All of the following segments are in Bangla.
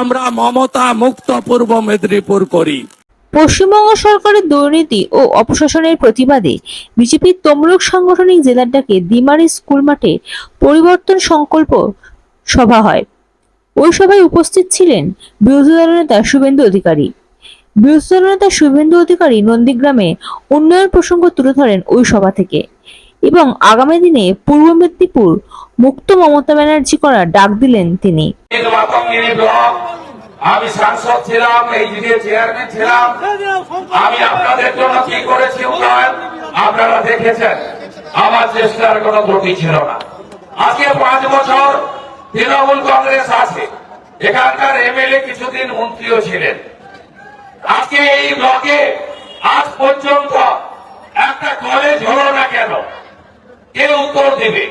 আমরা মমতা মুক্ত পূর্ব মেদিনীপুর করি। পশ্চিমবঙ্গ সরকারের দুর্নীতি ও অপশাসনের প্রতিবাদে বিজেপির তমলুক সাংগঠনিক জেলার ডাকে দিমারি স্কুল মাঠে পরিবর্তন সংকল্প সভা হয়। ওই সভায় উপস্থিত ছিলেন বিরোধী দলনেতা শুভেন্দু অধিকারী। বিরোধী দলনেতা শুভেন্দু অধিকারী নন্দীগ্রামে উন্নয়ন প্রসঙ্গ তুলে ধরেন ওই সভা থেকে এবং আগামী দিনে পূর্ব মেদিনীপুর মুক্ত মমতা ব্যানার্জি করার ডাক দিলেন তিনি। আমি সাংসদ ছিলাম, এই দিকে চেয়ারম্যান ছিলাম। আমি আপনাদের জন্য কি করেছি উন্নয়ন আপনারা দেখেছেন, আমার চেষ্টার কোনো ত্রুটি ছিল না। আজকে পাঁচ বছর তৃণমূল কংগ্রেস আছে। এখানকার এমএলএ কিছুদিন মন্ত্রীও ছিলেন। আজকে এই ব্লকে আজ পর্যন্ত একটা কলেজ হলো না কেন? কে উত্তর দেবে?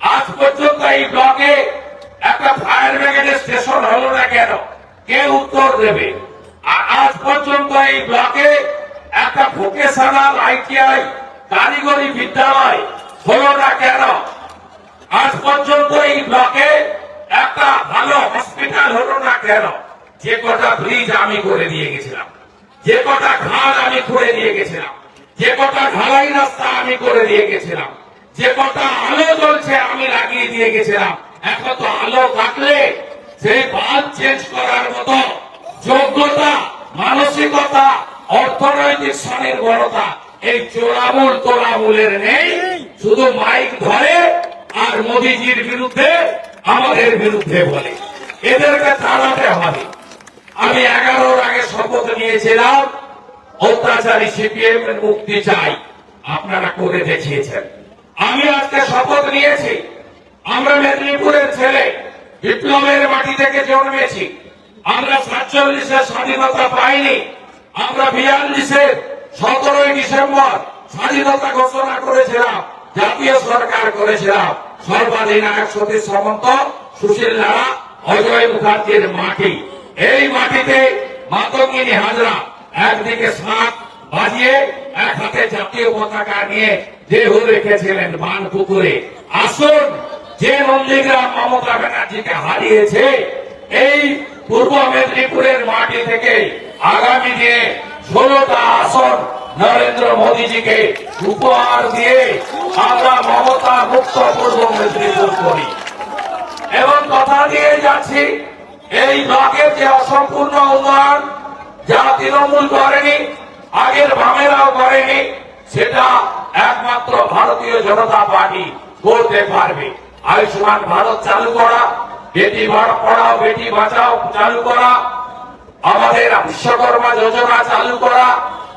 আজ পর্যন্ত এই ব্লকে একটা ফায়ার ব্রিগেডের স্টেশন হলো না কেন? কে উত্তর দেবে? আর আজ পর্যন্ত এই ব্লকে একটা ভোকেশনাল আইটিআই কারিগরি বিদ্যালয় হলো না কেন? আজ পর্যন্ত এই ব্লকে একটা ভালো হসপিটাল হলো না কেন? যে কটা ব্রিজ আমি করে দিয়ে গেছিলাম। যে কটা খাল আমি করে দিয়ে গেছিলাম। যে কটা ঢালাই রাস্তা আমি করে দিয়ে গেছিলাম। যে কটা আলো জ্বলছে আমি লাগিয়ে দিয়ে গেছিলাম। এখন তো আলো থাকলে সেই বাদ চেঞ্জ করার মতো যোগ্যতা, মানসিকতা, অর্থনৈতিক স্বনির্ভরতা এই চোরামূল তোলামূলের নেই। শুধু মাইক ধরে আর মোদিজির বিরুদ্ধে, আমাদের বিরুদ্ধে বলে। এদেরকে তাড়াতে হবে। আমি এগারোর আগে শপথ নিয়েছিলাম, অত্যাচারী সিপিএম এর মুক্তি চাই। আপনারা করে দেখিয়েছেন। আমি আজকে শপথ নিয়েছি। আমরা মেদিনীপুরের ছেলে বিপ্লবের মাটি থেকে জন্মেছি। আমরা সাতচল্লিশের স্বাধীনতা পাইনি। আমরা বিয়াল্লিশের সতেরোই ডিসেম্বর স্বাধীনতা ঘোষণা করেছিলাম, জাতীয় সরকার করেছিলাম। সর্বাধিনায়ক সতীশ সামন্ত, সুশীল লাড়া অজয় মুখার্জির মাটি। এই মাটিতে মাতঙ্গিনী হাজরা একদিকে শাঁখ বাজিয়ে এক হাতে জাতীয় পতাকা নিয়ে দেহ রেখেছিলেন বান পুকুরে। আসুন যে নন্দীগ্রাম মমতা ব্যানার্জিকে হারিয়েছে, এই পূর্ব মেদিনীপুরের মাটি থেকে আগামী দিনে ষোলোটা আসন নরেন্দ্র মোদীজিকে উপহার দিয়ে আমরা মমতা মুক্ত পূর্ব মেদিনীপুর করি। এবং কথা দিয়ে যাচ্ছি, এই ব্লকের যে অসম্পূর্ণ উন্নয়ন, যা তৃণমূল করেনি, আগের বামেরাও করেনি, সেটা একমাত্র ভারতীয় জনতা পার্টি করতে পারবে। আয়ুষ্মান ভারত চালু করা, বেটি পড়াও, বেটি বাঁচাও চালু করা, আমাদের বিশ্বকর্মা যোজনা চালু করা,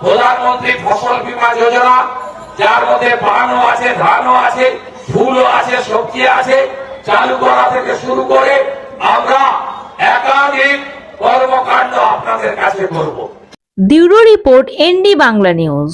প্রধানমন্ত্রী ফসল বীমা যোজনা, যার মধ্যে পানও আছে, ধানও আছে, ফুলও আছে, সবজি আছে, চালু করা থেকে শুরু করে আমরা একাধিক কর্মকাণ্ড আপনাদের কাছে করব। Bureau report ND Bangla news.